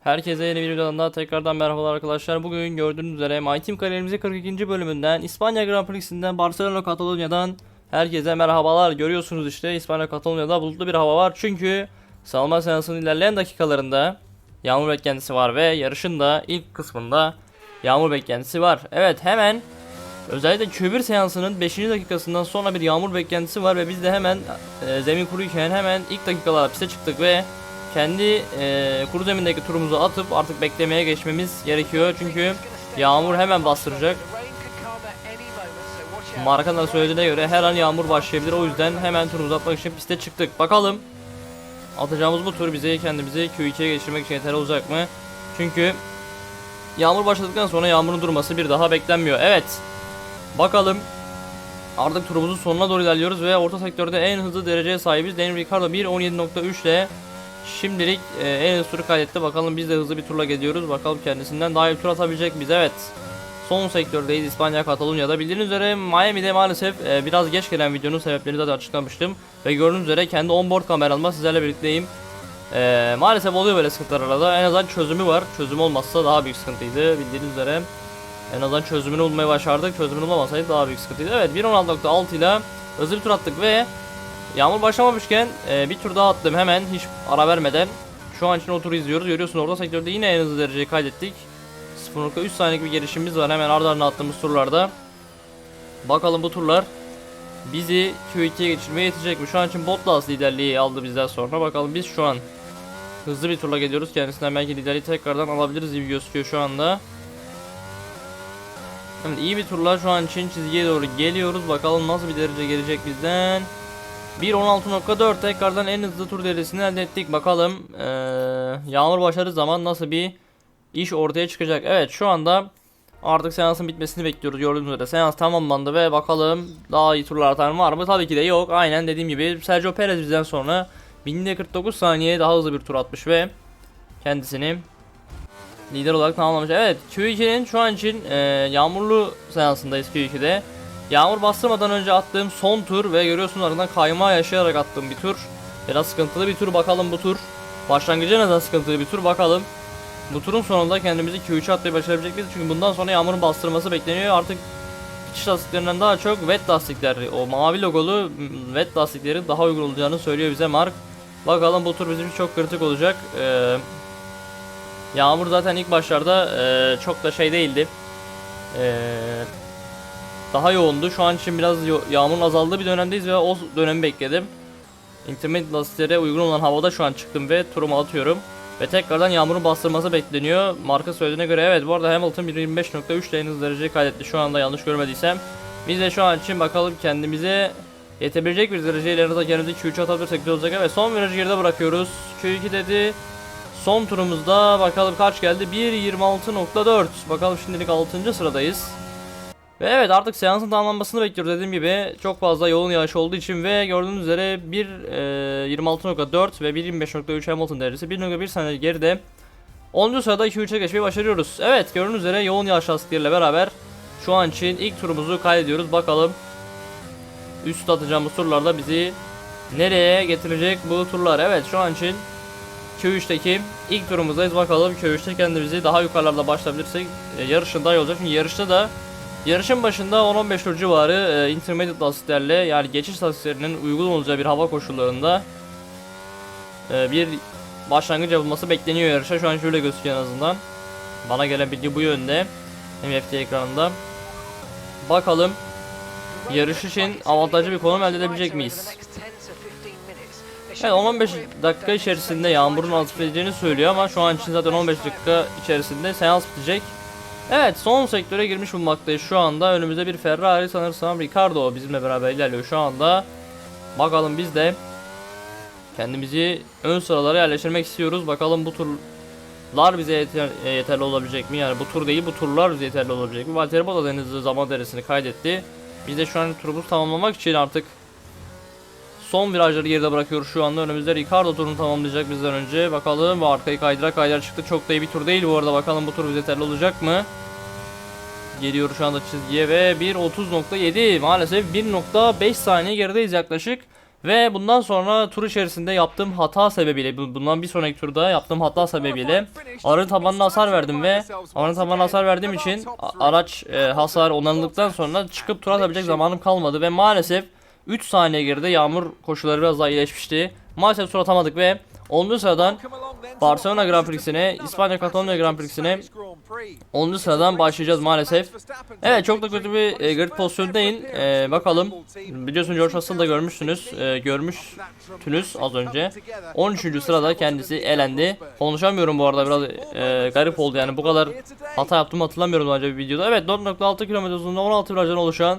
Herkese yeni bir videodan daha tekrardan merhabalar arkadaşlar. Bugün gördüğünüz üzere My Team kariyerimizin 42. bölümünden İspanya Grand Prix'sinden Barcelona Katalonya'dan herkese merhabalar. Görüyorsunuz işte İspanya Katalonya'da bulutlu bir hava var. Çünkü savunma seansının ilerleyen dakikalarında yağmur beklentisi var ve yarışın da ilk kısmında yağmur beklentisi var. Evet hemen Özellikle Q1 seansının 5. dakikasından sonra bir yağmur beklentisi var ve biz de hemen e, zemin kuruyken hemen ilk dakikalarda piste çıktık ve kendi e, kuru zemindeki turumuzu atıp artık beklemeye geçmemiz gerekiyor. Çünkü yağmur hemen bastıracak. Markanın söylediğine göre her an yağmur başlayabilir. O yüzden hemen turumuzu atmak için piste çıktık. Bakalım atacağımız bu tur bizi kendimizi Q2'ye geçirmek için yeterli olacak mı? Çünkü yağmur başladıktan sonra yağmurun durması bir daha beklenmiyor. Evet. Bakalım. Artık turumuzun sonuna doğru ilerliyoruz ve orta sektörde en hızlı dereceye sahibiz. Daniel Ricciardo 1.17.3 ile şimdilik e, en hızlı turu kaydetti. Bakalım biz de hızlı bir turla gidiyoruz. Bakalım kendisinden daha iyi tur atabilecek miyiz? Evet. Son sektördeyiz İspanya Katalonya'da. Bildiğiniz üzere Miami'de maalesef e, biraz geç gelen videonun sebeplerini zaten açıklamıştım. Ve gördüğünüz üzere kendi onboard kameramla sizlerle birlikteyim. E, maalesef oluyor böyle sıkıntılar arada. En azından çözümü var. Çözüm olmazsa daha büyük sıkıntıydı bildiğiniz üzere. En azından çözümünü bulmayı başardık. Çözümünü bulamasaydı daha büyük sıkıntıydı. Evet 1.16.6 ile hızlı bir tur attık ve yağmur başlamamışken e, bir tur daha attım hemen hiç ara vermeden. Şu an için o turu izliyoruz. Görüyorsun orta sektörde yine en hızlı dereceyi kaydettik. 0.3 saniyelik bir gelişimimiz var hemen ardı ardına attığımız turlarda. Bakalım bu turlar bizi Q2'ye geçirmeye yetecek mi? Şu an için Bottas liderliği aldı bizden sonra. Bakalım biz şu an hızlı bir turla geliyoruz. Kendisinden belki liderliği tekrardan alabiliriz gibi gözüküyor şu anda. Evet, iyi bir turla şu an için çizgiye doğru geliyoruz. Bakalım nasıl bir derece gelecek bizden. 1.16.4 tekrardan en hızlı tur derecesini elde ettik. Bakalım ee, yağmur başladığı zaman nasıl bir iş ortaya çıkacak. Evet şu anda artık seansın bitmesini bekliyoruz. Gördüğünüz üzere seans tamamlandı ve bakalım daha iyi turlar atan var mı? Tabii ki de yok. Aynen dediğim gibi Sergio Perez bizden sonra 1049 saniye daha hızlı bir tur atmış ve kendisini lider olarak tamamlamış. Evet Q2'nin şu an için e, yağmurlu seansındayız Q2'de. Yağmur bastırmadan önce attığım son tur ve görüyorsunuz ardından kayma yaşayarak attığım bir tur. Biraz sıkıntılı bir tur bakalım bu tur. Başlangıcı neden sıkıntılı bir tur bakalım. Bu turun sonunda kendimizi Q3'e atmayı başarabilecek miyiz? Çünkü bundan sonra yağmurun bastırması bekleniyor. Artık geçiş lastiklerinden daha çok wet lastikler, o mavi logolu wet lastiklerin daha uygun olacağını söylüyor bize Mark. Bakalım bu tur bizim için çok kritik olacak. Ee, Yağmur zaten ilk başlarda e, çok da şey değildi. E, daha yoğundu. Şu an için biraz yağmurun azaldığı bir dönemdeyiz ve o dönemi bekledim. Intermediate lastiklere uygun olan havada şu an çıktım ve turumu atıyorum. Ve tekrardan yağmurun bastırması bekleniyor. Marka söylediğine göre evet bu arada Hamilton 1.25.3 ile en dereceyi kaydetti şu anda yanlış görmediysem. Biz de şu an için bakalım kendimize yetebilecek bir dereceyle en azından kendimizi Q3 atabilirsek güzel olacak. Evet son virajı geride bırakıyoruz. Q2 dedi. Son turumuzda bakalım kaç geldi? 1.26.4. Bakalım şimdilik 6. sıradayız. Ve evet artık seansın tamamlanmasını bekliyoruz dediğim gibi. Çok fazla yoğun yağış olduğu için ve gördüğünüz üzere 1.26.4 ve 1.25.3 Hamilton derecesi 1.1 saniye geride. 10. sırada 2-3'e geçmeyi başarıyoruz. Evet gördüğünüz üzere yoğun yağış lastikleriyle beraber şu an için ilk turumuzu kaydediyoruz. Bakalım üst atacağımız turlarda bizi nereye getirecek bu turlar. Evet şu an için Q3'teki ilk turumuzdayız. Bakalım Q3'te kendimizi daha yukarılarda başlayabilirsek e, yarışın daha iyi olacak. Çünkü yarışta da yarışın başında 10-15 tur civarı e, intermediate lastiklerle yani geçiş lastiklerinin uygun olacağı bir hava koşullarında e, bir başlangıç yapılması bekleniyor yarışa. Şu an şöyle gözüküyor en azından. Bana gelen bilgi bu yönde. MFT ekranında. Bakalım yarış için avantajlı bir konum elde edebilecek miyiz? Evet 10-15 dakika içerisinde yağmurun edeceğini söylüyor ama şu an için zaten 15 dakika içerisinde seans bitecek. Evet son sektöre girmiş bulunmaktayız şu anda. Önümüzde bir Ferrari sanırsam Ricardo bizimle beraber ilerliyor şu anda. Bakalım biz de kendimizi ön sıralara yerleştirmek istiyoruz. Bakalım bu turlar bize yeter, e, yeterli olabilecek mi? Yani bu tur değil bu turlar bize yeterli olabilecek mi? Valtteri Bottas en hızlı zaman derecesini kaydetti. Biz de şu an turumuzu tamamlamak için artık Son virajları geride bırakıyoruz şu anda. Önümüzde Ricardo turunu tamamlayacak bizden önce. Bakalım bu arkayı kaydıra kaydıra çıktı. Çok da iyi bir tur değil bu arada. Bakalım bu tur bize yeterli olacak mı? Geliyor şu anda çizgiye ve 1.30.7 maalesef 1.5 saniye gerideyiz yaklaşık. Ve bundan sonra tur içerisinde yaptığım hata sebebiyle bu- bundan bir sonraki turda yaptığım hata sebebiyle aracın tabanına hasar verdim ve aracın tabanına hasar verdiğim için araç e, hasar onarıldıktan sonra çıkıp tur atabilecek zamanım kalmadı ve maalesef 3 saniye geride yağmur koşulları biraz daha iyileşmişti. Maalesef tur atamadık ve 10. sıradan Barcelona Grand Prix'sine, İspanya Katalonya Grand Prix'sine 10. sıradan başlayacağız maalesef. Evet çok da kötü bir e, grid pozisyonu değil. E, bakalım. Biliyorsun George Russell da görmüşsünüz. E, görmüştünüz az önce. 13. sırada kendisi elendi. Konuşamıyorum bu arada biraz e, garip oldu yani bu kadar hata yaptığımı hatırlamıyorum önce bir videoda. Evet 4.6 km uzunluğunda 16 virajdan oluşan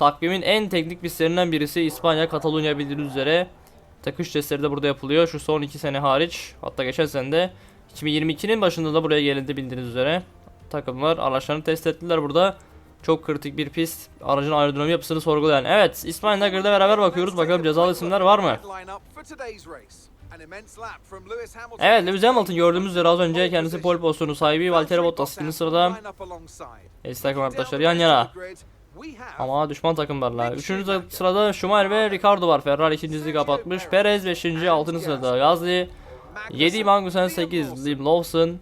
takvimin en teknik pistlerinden birisi İspanya Katalonya bildiğiniz üzere. Takış testleri de burada yapılıyor. Şu son 2 sene hariç. Hatta geçen sene de 2022'nin başında da buraya gelindi bildiğiniz üzere. Takımlar araçlarını test ettiler burada. Çok kritik bir pist. Aracın aerodinamik yapısını sorgulayan. Evet, İspanya'da grid'e beraber bakıyoruz. Bakalım cezalı isimler var mı? Evet, Lewis Hamilton gördüğümüz üzere az önce kendisi pole pozisyonu sahibi. Valtteri Bottas ikinci sırada. Eski takım arkadaşları yan yana. Ama düşman takımlarla. Üçüncü sırada Schumacher ve Ricardo var. Ferrari ikincisi kapatmış. Perez 5. 6. sırada Gasly. 7 Magnussen 8 Liam Lawson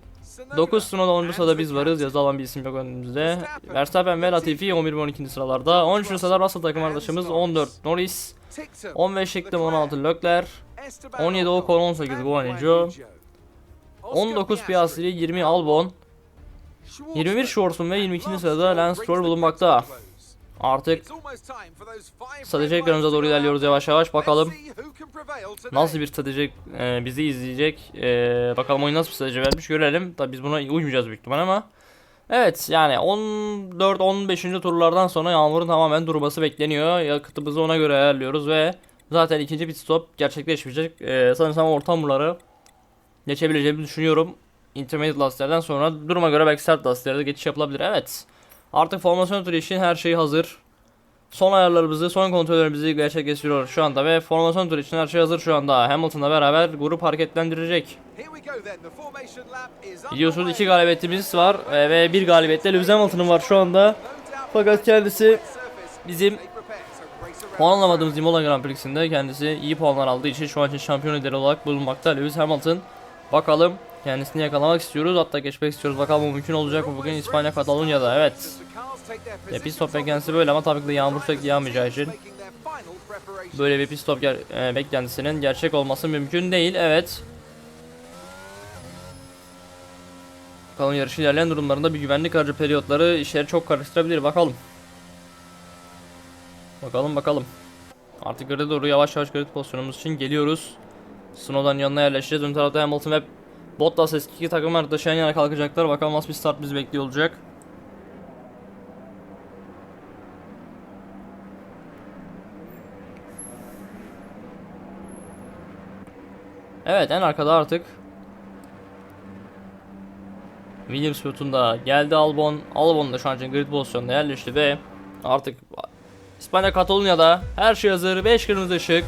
9 Tsunoda 10. sırada biz varız. Yazı alan bir isim yok önümüzde. Verstappen ve Latifi 11 ve 12. sıralarda. 13. sırada Russell takım arkadaşımız 14 Norris. 15 Şeklim 16 Leclerc. 17 Ocon 18 Guanyu. 19 Piastri 20 Albon. 21 Schwarzman ve 22. sırada Lance Stroll bulunmakta. Artık strateji ekranımıza doğru ilerliyoruz yavaş yavaş. Bakalım nasıl bir strateji e, bizi izleyecek. E, bakalım oyun nasıl bir strateji vermiş görelim. Tabi biz buna uymayacağız büyük ihtimal ama. Evet yani 14-15. turlardan sonra yağmurun tamamen durması bekleniyor. Yakıtımızı ona göre ayarlıyoruz ve zaten ikinci pit stop gerçekleşmeyecek. E, sanırsam orta hamurları geçebileceğimi düşünüyorum. Intermediate lastiklerden sonra duruma göre belki sert lastiklerde geçiş yapılabilir. Evet. Artık formasyon turu için her şey hazır. Son ayarlarımızı, son kontrollerimizi gerçekleştiriyor şu anda ve formasyon turu için her şey hazır şu anda. Hamilton'la beraber grup hareketlendirecek. Biliyorsunuz iki galibiyetimiz var e, ve bir galibiyette Lewis Hamilton'ın var şu anda. Fakat kendisi bizim puan alamadığımız Imola Grand Prix'sinde kendisi iyi puanlar aldığı için şu an için şampiyon lideri olarak bulunmakta Lewis Hamilton. Bakalım kendisini yakalamak istiyoruz hatta geçmek istiyoruz. Bakalım bu mümkün olacak mı bugün İspanya Katalonya'da evet. E, pit stop beklentisi böyle ama tabii ki de yağmur sürekli yağmayacağı için böyle bir pit stop ger e, beklentisinin gerçek olması mümkün değil. Evet. Bakalım yarışı ilerleyen durumlarında bir güvenlik aracı periyotları işleri çok karıştırabilir. Bakalım. Bakalım bakalım. Artık grid'e doğru yavaş yavaş grid pozisyonumuz için geliyoruz. Snow'dan yanına yerleşeceğiz. Ön tarafta Hamilton ve Bottas eski iki takım arkadaşı yan yana kalkacaklar. Bakalım nasıl bir start bizi bekliyor olacak. Evet en arkada artık Williams pilotunda geldi Albon. Albon da şu an için grid pozisyonuna yerleşti ve artık İspanya Katalonya'da her şey hazır. 5 kırmızı ışık.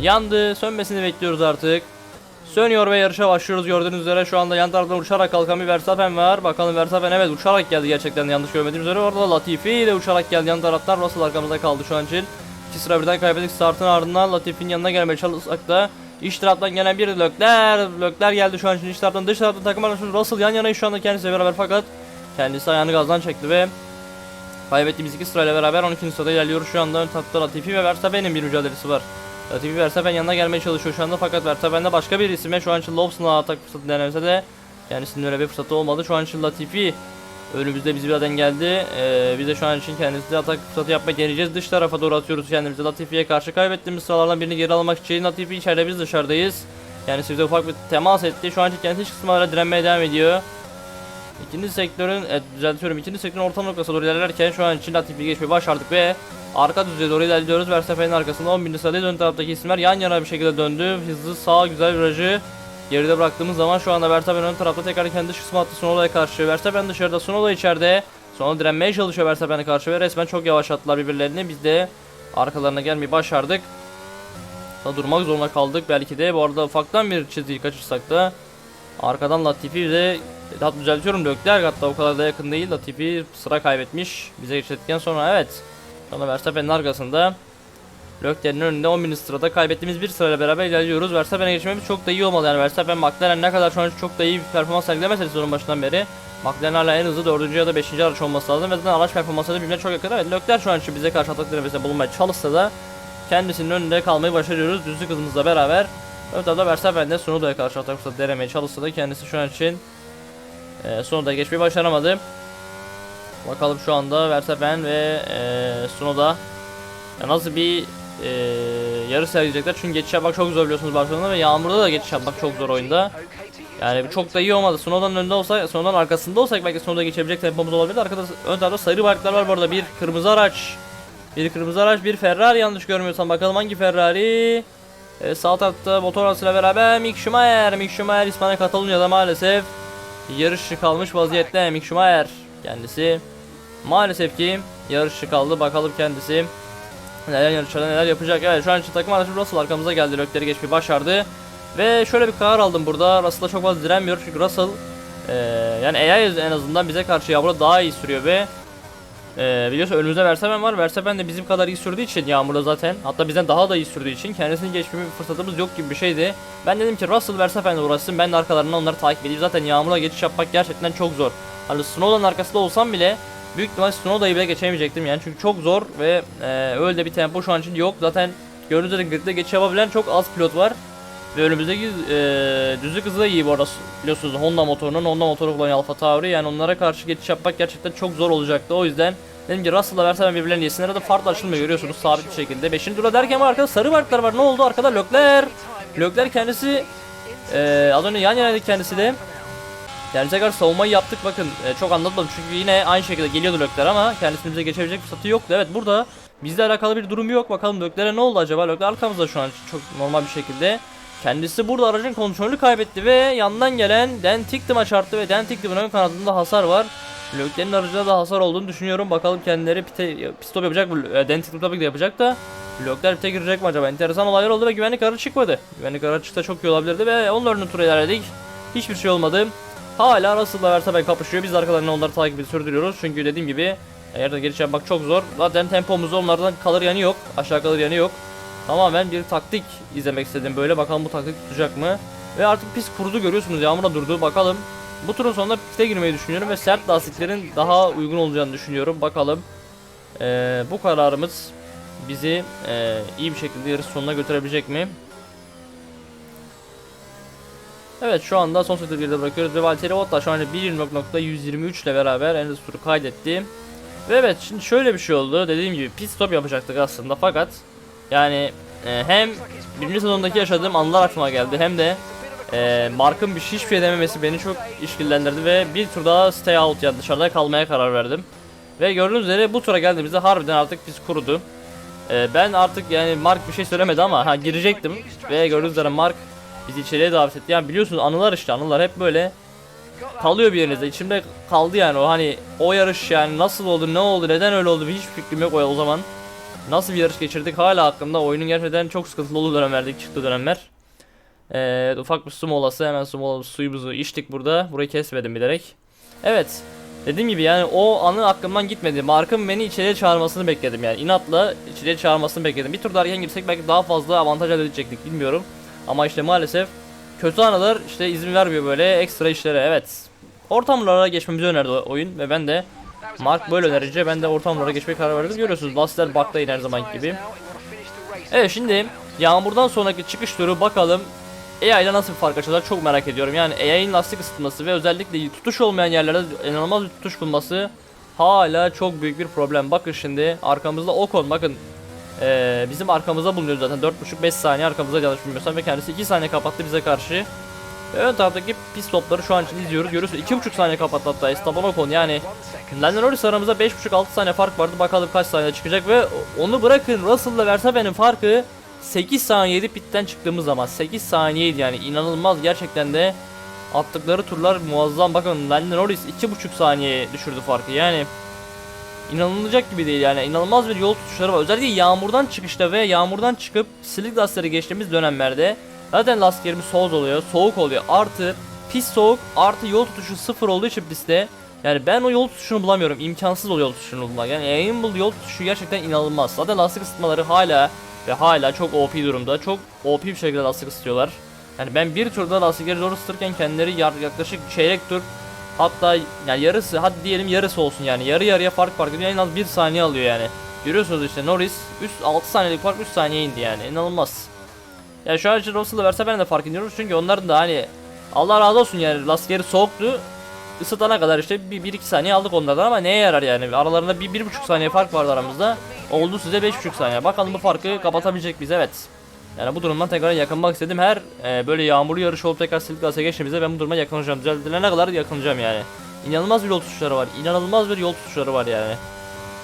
Yandı. Sönmesini bekliyoruz artık. Sönüyor ve yarışa başlıyoruz gördüğünüz üzere şu anda yan taraftan uçarak kalkan bir Verstappen var. Bakalım Verstappen evet uçarak geldi gerçekten yanlış görmediğim üzere. Orada Latifi de uçarak geldi yan taraftan. Russell arkamızda kaldı şu an için. İki sıra birden kaybettik startın ardından Latifi'nin yanına gelmeye çalışsak da iç taraftan gelen bir Lökler. Lökler geldi şu an için iç taraftan dış taraftan takım arkadaşımız Russell yan yana şu anda kendisiyle beraber fakat kendisi ayağını gazdan çekti ve kaybettiğimiz iki sırayla beraber 12. sırada ilerliyoruz şu anda ön tarafta Latifi ve Verstappen'in bir mücadelesi var. Latifi Verstappen yanına gelmeye çalışıyor şu anda fakat Verstappen'de başka bir isime şu an için Lobson'a atak fırsatı denemese de kendisinin öyle bir fırsatı olmadı. Şu an için Latifi önümüzde bizi birden geldi. Ee, biz de şu an için kendisine atak fırsatı yapmaya deneyeceğiz. Dış tarafa doğru atıyoruz kendimizi. Latifi'ye karşı kaybettiğimiz sıralardan birini geri almak için Latifi içeride biz dışarıdayız. Kendisi bize ufak bir temas etti. Şu an için kendisi kısımlara direnmeye devam ediyor. İkinci sektörün, evet, düzeltiyorum. İkinci sektörün orta noktasına doğru ilerlerken şu an için Latifi'yi geçmeyi başardık ve arka düzeye doğru ilerliyoruz. Verstappen'in arkasında 11. sıradayız. Ön taraftaki isimler yan yana bir şekilde döndü. Hızlı sağ güzel virajı geride bıraktığımız zaman şu anda Verstappen ön tarafta tekrar kendi dış kısmı attı Sunoda'ya karşı. Verstappen dışarıda, Sunoda içeride. Sonra direnmeye çalışıyor Verstappen'e karşı ve resmen çok yavaşlattılar birbirlerini. Biz de arkalarına gelmeyi başardık. Da durmak zorunda kaldık belki de. Bu arada ufaktan bir çizgiyi kaçırsak da arkadan Latifi de Hatta düzeltiyorum Lökler hatta o kadar da yakın değil. Latifi sıra kaybetmiş. Bize geçirdikten sonra evet. Sonra Verstappen'in arkasında Lökler'in önünde 11. sırada kaybettiğimiz bir sırayla beraber ilerliyoruz. Verstappen'e geçmemiz çok da iyi olmalı yani Verstappen McLaren ne kadar şu an çok da iyi bir performans sergilemese sezonun başından beri McLaren hala en hızlı 4. ya da 5. araç olması lazım ve zaten araç performansları birbirine çok yakın. Evet Lökler şu an için bize karşı atak denemesinde bulunmaya çalışsa da kendisinin önünde kalmayı başarıyoruz düzlük hızımızla beraber. Ön tarafta Verstappen de Sunoda'ya karşı atak fırsatı denemeye çalışsa da kendisi şu an için e, Sunoda'ya geçmeyi başaramadı. Bakalım şu anda Verstappen ve e, Sunoda nasıl bir e, yarış sergileyecekler. Çünkü geçiş yapmak çok zor biliyorsunuz Barcelona'da ve yağmurda da geçiş yapmak çok zor oyunda. Yani çok da iyi olmadı. Sunoda'nın önünde olsa, Sunoda'nın arkasında olsak belki Sunoda geçebilecek tempomuz olabilir. Arkada ön tarafta sarı bayraklar var bu arada. Bir kırmızı araç. Bir kırmızı araç, bir Ferrari yanlış görmüyorsam. Bakalım hangi Ferrari? Ee, sağ tarafta motor arasıyla beraber Mick Schumacher. Mick Schumacher İspanya Katalonya'da maalesef yarışçı kalmış vaziyette Mick Schumacher kendisi. Maalesef ki yarışçı kaldı. Bakalım kendisi neler yarışlarda neler yapacak. Evet şu an için takım arkadaşı Russell arkamıza geldi. Lökleri geçmeyi başardı. Ve şöyle bir karar aldım burada. Russell'a çok fazla direnmiyor çünkü Russell eee yani AI en azından bize karşı Yağmur'da daha iyi sürüyor ve eee biliyorsun önümüzde Verstappen var. Verstappen de bizim kadar iyi sürdüğü için Yağmur'da zaten hatta bizden daha da iyi sürdüğü için kendisini geçmeme fırsatımız yok gibi bir şeydi. Ben dedim ki Russell Verstappen'le uğraşsın ben de arkalarından onları takip edeyim. Zaten Yağmur'la geçiş yapmak gerçekten çok zor. Hani Snow'dan arkasında olsam bile büyük ihtimal Snow'da'yı bile geçemeyecektim yani çünkü çok zor ve eee öyle bir tempo şu an için yok. Zaten gördüğünüz üzere gridde geçiş yapabilen çok az pilot var. Ve önümüzdeki e, düzlük hızı da iyi bu arada. Biliyorsunuz Honda motorunun Honda motoru kullanıyor Alfa Tauri. Yani onlara karşı geçiş yapmak gerçekten çok zor olacaktı. O yüzden dedim ki Russell'la Verstappen birbirlerinin yesinlere de farklı açılmıyor görüyorsunuz sabit bir şekilde. 5. tura derken var arkada sarı bayraklar var. Ne oldu? Arkada Lökler Lökler kendisi e, az önce yan yanaydık kendisi de. Kendisine karşı savunmayı yaptık. Bakın e, çok anlatmadım. Çünkü yine aynı şekilde geliyordu Lökler ama kendisini bize geçebilecek fırsatı yoktu. Evet burada bizle alakalı bir durum yok. Bakalım Lökler'e ne oldu acaba? Lökler arkamızda şu an çok normal bir şekilde Kendisi burada aracın kontrolünü kaybetti ve yandan gelen Dan Ticktum'a çarptı ve Dan Ticktum'un ön kanadında hasar var. Lökler'in aracında da hasar olduğunu düşünüyorum. Bakalım kendileri pite, pit stop yapacak mı? E, Dan Ticktum tabii ki de yapacak da. Lökler pite girecek mi acaba? Enteresan olaylar oldu ve güvenlik aracı çıkmadı. Güvenlik aracı çıksa çok iyi olabilirdi ve onun önünü tur ilerledik. Hiçbir şey olmadı. Hala Russell'la Verstappen kapışıyor. Biz de arkalarından onları takibi sürdürüyoruz. Çünkü dediğim gibi yerden geri yapmak çok zor. Zaten tempomuzda onlardan kalır yanı yok. Aşağı kalır yanı yok. Tamamen bir taktik izlemek istedim böyle. Bakalım bu taktik tutacak mı? Ve artık pis kurudu görüyorsunuz. Yağmurda durdu. Bakalım. Bu turun sonunda piste girmeyi düşünüyorum ve sert lastiklerin daha uygun olacağını düşünüyorum. Bakalım. Ee, bu kararımız bizi e, iyi bir şekilde yarış sonuna götürebilecek mi? Evet şu anda son sırada geride bırakıyoruz ve Valtteri Bottas şu anda 1.123 ile beraber en hızlı turu kaydetti. Ve evet şimdi şöyle bir şey oldu. Dediğim gibi pit stop yapacaktık aslında fakat yani e, hem birinci sezondaki yaşadığım anılar aklıma geldi hem de e, Mark'ın bir hiçbir şey dememesi beni çok işkillendirdi ve bir tur daha stay out yani dışarıda kalmaya karar verdim. Ve gördüğünüz üzere bu tura geldiğimizde harbiden artık biz kurudu. E, ben artık yani Mark bir şey söylemedi ama ha girecektim ve gördüğünüz üzere Mark bizi içeriye davet etti. Yani biliyorsunuz anılar işte anılar hep böyle kalıyor bir yerinizde. İçimde kaldı yani o hani o yarış yani nasıl oldu, ne oldu, neden öyle oldu hiç fikrim yok o zaman. Nasıl bir yarış geçirdik hala hakkında oyunun gerçekten çok sıkıntılı olduğu dönemlerde çıktı dönemler. Evet ufak bir su molası hemen su molası suyumuzu içtik burada. Burayı kesmedim bilerek. Evet dediğim gibi yani o anı aklımdan gitmedi. Mark'ın beni içeriye çağırmasını bekledim yani inatla içeriye çağırmasını bekledim. Bir tur daha erken girsek belki daha fazla avantaj elde edecektik bilmiyorum. Ama işte maalesef kötü anılar işte izin vermiyor böyle ekstra işlere evet. Ortamlara geçmemizi önerdi oyun ve ben de Mark böyle önerince ben de ortamlara geçmeye karar verdim. Görüyorsunuz lastikler bakta her zaman gibi. Evet şimdi yağmurdan sonraki çıkış turu bakalım AI ile nasıl bir fark açacak çok merak ediyorum. Yani AI'nin lastik ısıtması ve özellikle tutuş olmayan yerlerde inanılmaz bir tutuş bulması hala çok büyük bir problem. Bakın şimdi arkamızda Ocon bakın ee, bizim arkamızda bulunuyor zaten 4.5-5 saniye arkamızda yanlış bilmiyorsam ve kendisi 2 saniye kapattı bize karşı. Ön taraftaki pit stopları şu an için izliyoruz. Görüyorsunuz 2.5 saniye kapattı hatta Esteban Ocon yani Lando Norris aramızda 5.5-6 saniye fark vardı. Bakalım kaç saniye çıkacak ve onu bırakın Russell'la Verstappen'in farkı 8 saniyeydi pitten çıktığımız zaman. 8 saniyeydi yani inanılmaz gerçekten de attıkları turlar muazzam. Bakın Lando Norris 2.5 saniye düşürdü farkı yani. İnanılacak gibi değil yani inanılmaz bir yol tutuşları var. Özellikle yağmurdan çıkışta ve yağmurdan çıkıp silik lastikleri geçtiğimiz dönemlerde zaten lastiklerimiz soğuk oluyor, soğuk oluyor. Artı pis soğuk artı yol tutuşu sıfır olduğu için pistte yani ben o yol tutuşunu bulamıyorum. İmkansız o yol tutuşunu bulmak. Yani Aimball yol tutuşu gerçekten inanılmaz. Zaten lastik ısıtmaları hala Ve hala çok OP durumda. Çok OP bir şekilde lastik ısıtıyorlar. Yani ben bir turda lastikleri zor ısıtırken kendileri yaklaşık çeyrek tur hatta yani yarısı hadi diyelim yarısı olsun yani yarı yarıya fark fark ediyor en az 1 saniye alıyor yani. Görüyorsunuz işte Norris üst 6 saniyelik fark 3 saniye indi yani inanılmaz. Ya şu an için Russell'la Verstappen'e de fark ediyoruz çünkü onların da hani Allah razı olsun yani lastikleri soğuktu. Isıtana kadar işte 1-2 saniye aldık onlardan ama neye yarar yani? Aralarında 1-1,5 saniye fark vardı aramızda. Oldu size 5,5 saniye. Bakalım bu farkı kapatabilecek miyiz? Evet. Yani bu durumdan tekrar yakınmak istedim. Her e, böyle yağmurlu yarış olup tekrar silik gazete geçtiğimizde ben bu duruma yakınacağım düzeltilene kadar yakınacağım yani. İnanılmaz bir yol tutuşları var. İnanılmaz bir yol tutuşları var yani.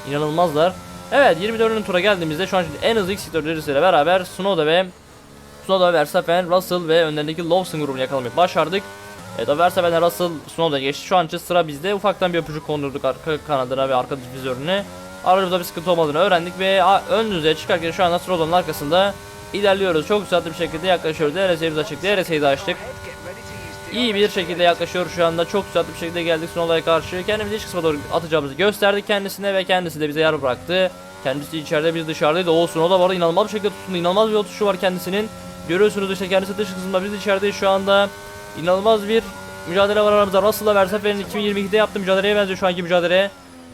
İnanılmazlar. Evet 24. tura geldiğimizde şu an en hızlı X ile beraber Snowda ve Snowda, Verstappen, Russell ve önlerindeki Lawson grubunu yakalamayı başardık. Evet Verstappen, Russell, Snowda geçti. Şu an için sıra bizde. Ufaktan bir öpücük kondurduk arka kanadına ve arka difüzörüne. Aramızda bir sıkıntı olmadığını öğrendik ve ön düzeye çıkarken şu anda Snowda'nın arkasında ilerliyoruz. Çok süratli bir şekilde yaklaşıyoruz. DRS'yi açık, DRS'yi de açtık. İyi bir şekilde yaklaşıyoruz şu anda. Çok süratli bir şekilde geldik Snowda'ya karşı. Kendimizi iç kısma doğru atacağımızı gösterdik kendisine ve kendisi de bize yer bıraktı. Kendisi içeride biz dışarıdaydı. O Snowda var inanılmaz bir şekilde tutundu. İnanılmaz bir tutuşu var kendisinin. Görüyorsunuz işte kendisi dış kısmında biz içerideyiz şu anda. İnanılmaz bir mücadele var aramızda. Russell'la Verstappen'in 2022'de yaptığı mücadeleye benziyor şu anki mücadele.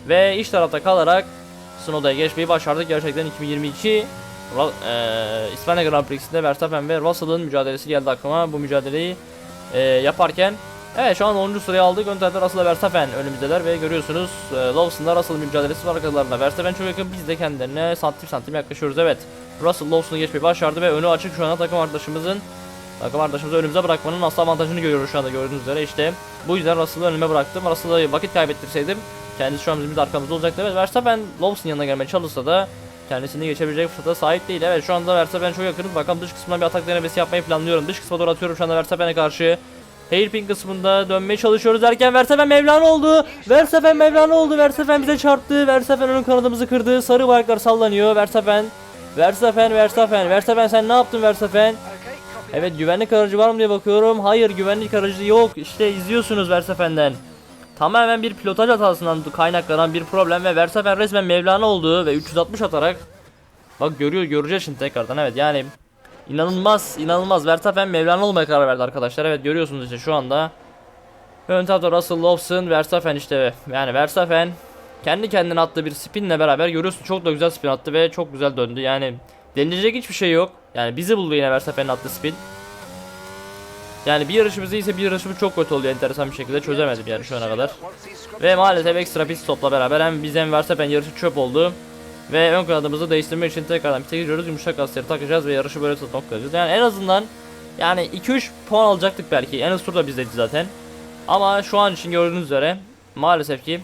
Ve iç tarafta kalarak Snowda'ya geçmeyi başardık. Gerçekten 2022 Ra- eee, İspanya Grand Prix'sinde Verstappen ve Russell'ın mücadelesi geldi aklıma. Bu mücadeleyi eee, yaparken Evet şu an 10. sıraya aldık. Ön tarafta Russell ve Verstappen önümüzdeler ve görüyorsunuz e, Lawson'da Russell'ın mücadelesi var arkalarında. Verstappen çok yakın biz de kendilerine santim santim yaklaşıyoruz evet. Russell Lawson'u geçmeyi başardı ve önü açık şu anda takım arkadaşımızın takım arkadaşımızı önümüze bırakmanın asıl avantajını görüyoruz şu anda gördüğünüz üzere işte. Bu yüzden Russell'ı önüme bıraktım. Russell'ı vakit kaybettirseydim kendisi şu an bizim arkamızda olacaktı. Evet Verstappen Lawson'ın yanına gelmeye çalışsa da kendisini geçebilecek fırsata sahip değil. Evet şu anda Verstappen çok yakınız. Bakalım dış kısmından bir atak denemesi yapmayı planlıyorum. Dış kısma doğru atıyorum şu anda Verstappen'e karşı. Hairpin kısmında dönmeye çalışıyoruz derken Verstappen Mevlana oldu. Verstappen Mevlana oldu. Verstappen bize çarptı. Verstappen ön kanadımızı kırdı. Sarı bayraklar sallanıyor. Verstappen Verstappen Verstappen Verstappen sen ne yaptın Verstappen? Evet güvenlik aracı var mı diye bakıyorum. Hayır güvenlik aracı yok. İşte izliyorsunuz Verstappen'den. Tamamen bir pilotaj hatasından kaynaklanan bir problem ve Verstappen resmen Mevlana oldu ve 360 atarak Bak görüyor göreceğiz şimdi tekrardan evet yani İnanılmaz, inanılmaz. Verstappen Mevlana olmaya karar verdi arkadaşlar. Evet görüyorsunuz işte şu anda. Ön tarafta Russell Lawson, Verstappen işte. Yani Verstappen kendi kendine attığı bir spinle beraber görüyorsun çok da güzel spin attı ve çok güzel döndü. Yani denilecek hiçbir şey yok. Yani bizi buldu yine Verstappen'in attığı spin. Yani bir yarışımız ise bir yarışımız çok kötü oluyor enteresan bir şekilde çözemedim yani şu ana kadar. Ve maalesef ekstra pit stopla beraber hem biz hem Verstappen yarışı çöp oldu. Ve ön kanadımızı değiştirmek için tekrardan pite giriyoruz. Yumuşak lastikleri takacağız ve yarışı böyle noktalayacağız. Yani en azından yani 2-3 puan alacaktık belki. En az tur da bizdeydi zaten. Ama şu an için gördüğünüz üzere maalesef ki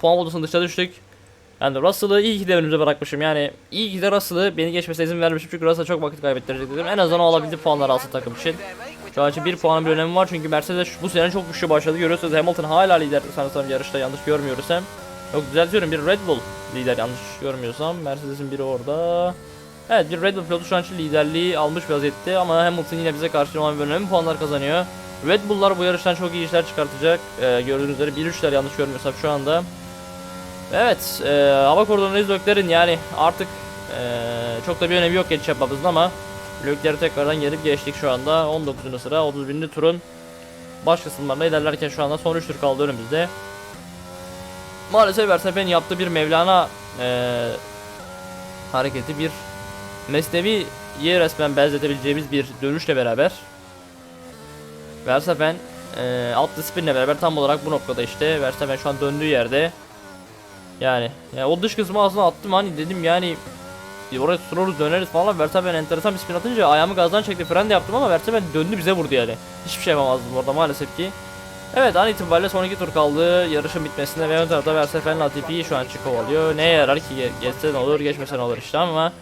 puan odasının dışına düştük. Yani Russell'ı iyi ki de önümüze bırakmışım. Yani iyi ki de Russell'ı beni geçmesine izin vermişim. Çünkü Russell çok vakit kaybettirecek dedim. En azından o puanları alsın takım için. Şu an için bir puanın bir önemi var çünkü Mercedes bu sene çok güçlü başladı. Görüyorsunuz Hamilton hala lider sanırsam yarışta yanlış görmüyorsam. Yok düzeltiyorum bir Red Bull lider yanlış görmüyorsam. Mercedes'in biri orada. Evet bir Red Bull pilotu şu an için liderliği almış vaziyette ama Hamilton yine bize karşı olan bir önemli puanlar kazanıyor. Red Bull'lar bu yarıştan çok iyi işler çıkartacak. Ee, gördüğünüz üzere 1-3'ler yanlış görmüyorsam şu anda. Evet, e, hava koridorundayız Lökler'in yani artık e, çok da bir önemi yok geçiş yapmamızın ama Lökler'i tekrardan gelip geçtik şu anda 19. sıra 31. turun baş kısımlarına ilerlerken şu anda son 3 tur kaldı önümüzde. Maalesef Verstappen'in yaptığı bir Mevlana e, hareketi bir Mesnevi'ye resmen benzetebileceğimiz bir dönüşle beraber Verstappen e, atlı spinle beraber tam olarak bu noktada işte Verstappen şu an döndüğü yerde. Yani, yani o dış kısmı aslında attım hani dedim yani oraya tutunuruz döneriz falan. Verstappen enteresan bir spin atınca ayağımı gazdan çekti fren de yaptım ama Verstappen döndü bize vurdu yani. Hiçbir şey yapamazdım orada maalesef ki Evet an itibariyle son iki tur kaldı yarışın bitmesine ve ön tarafta Verstappen Latifi'yi şu an için kovalıyor neye yarar ki Ge- geçse ne olur geçmese ne olur işte ama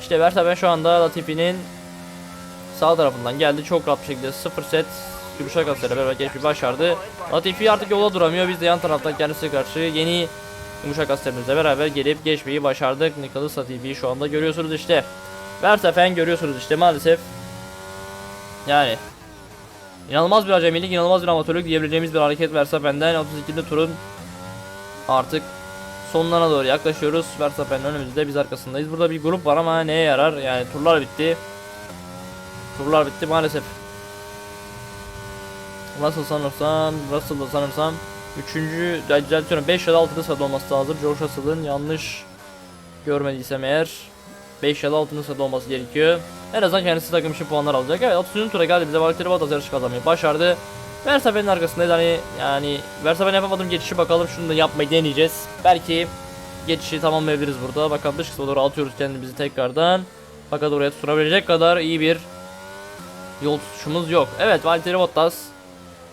işte Verstappen şu anda Latifi'nin sağ tarafından geldi çok rahat bir şekilde 0 set yumuşak asıyla beraber geçmeyi başardı Latifi artık yola duramıyor biz de yan taraftan kendisine karşı yeni yumuşak aslerimizle beraber gelip geçmeyi başardık. Nicholas Latifi'yi şu anda görüyorsunuz işte. Verstappen görüyorsunuz işte maalesef. Yani inanılmaz bir acemilik, inanılmaz bir amatörlük diyebileceğimiz bir hareket Verstappen'den 32. turun artık sonlarına doğru yaklaşıyoruz. Verstappen'in önümüzde biz arkasındayız. Burada bir grup var ama neye yarar? Yani turlar bitti. Turlar bitti maalesef. Russell sanırsam, Russell'da sanırsam 3. düzeltiyorum 5 ya da 6. sırada olması lazım. George Russell'ın yanlış görmediysem eğer 5 ya da 6. sırada olması gerekiyor. En azından kendisi takım için puanlar alacak. Evet 30. tura geldi bize Valtteri Bottas yarışı kazanmayı başardı. Verstappen'in arkasındayız hani yani Verstappen yapamadığım geçişi bakalım şunu da yapmayı deneyeceğiz. Belki geçişi tamamlayabiliriz burada. Bakalım dış kısma doğru atıyoruz kendimizi tekrardan. Fakat oraya tutunabilecek kadar iyi bir yol tutuşumuz yok. Evet Valtteri Bottas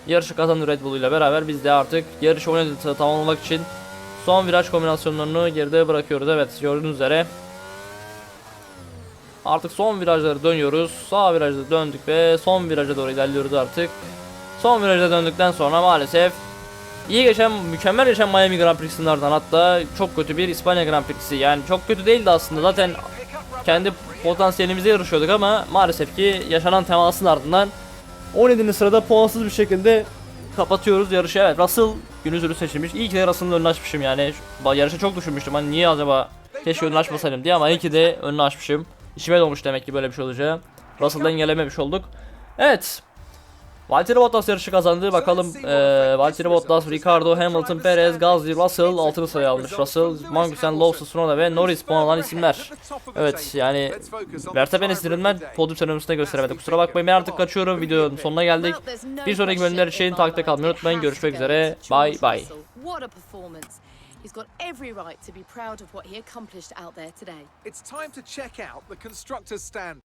yarışı kazandı Red Bull ile beraber biz de artık yarışı oynadığı tamamlamak için son viraj kombinasyonlarını geride bırakıyoruz. Evet gördüğünüz üzere artık son virajları dönüyoruz. Sağ virajda döndük ve son viraja doğru ilerliyoruz artık. Son viraja döndükten sonra maalesef iyi geçen, mükemmel geçen Miami Grand Prix'sinden ardından hatta çok kötü bir İspanya Grand Prix'si. Yani çok kötü değildi aslında zaten kendi potansiyelimizde yarışıyorduk ama maalesef ki yaşanan temasın ardından 17. sırada puansız bir şekilde kapatıyoruz yarışı. Evet Russell günün ürünü seçilmiş. İyi ki de Russell'ın önünü açmışım yani. Yarışı çok düşünmüştüm hani niye acaba keşke önünü açmasaydım diye ama iyi ki de önünü açmışım. İşime dolmuş demek ki böyle bir şey olacağı. Russell'dan engellememiş olduk. Evet. Valtteri Bottas yarışı kazandı. Bakalım eee Valtteri Bottas, Ricardo, Hamilton, Perez, Gasly, Russell 6. sırayı almış. Russell, Magnussen, Lawson, Tsunoda ve Norris puan alan isimler. Evet yani Verstappen sinirinden podyum sıralamasında gösteremedi. Kusura bakmayın ben artık kaçıyorum. Videonun sonuna geldik. Bir sonraki bölümler için takipte kalmayı unutmayın. Görüşmek üzere. Bye bye. He's got every right to be proud of what he accomplished out there today. It's time to check out the constructors' stand.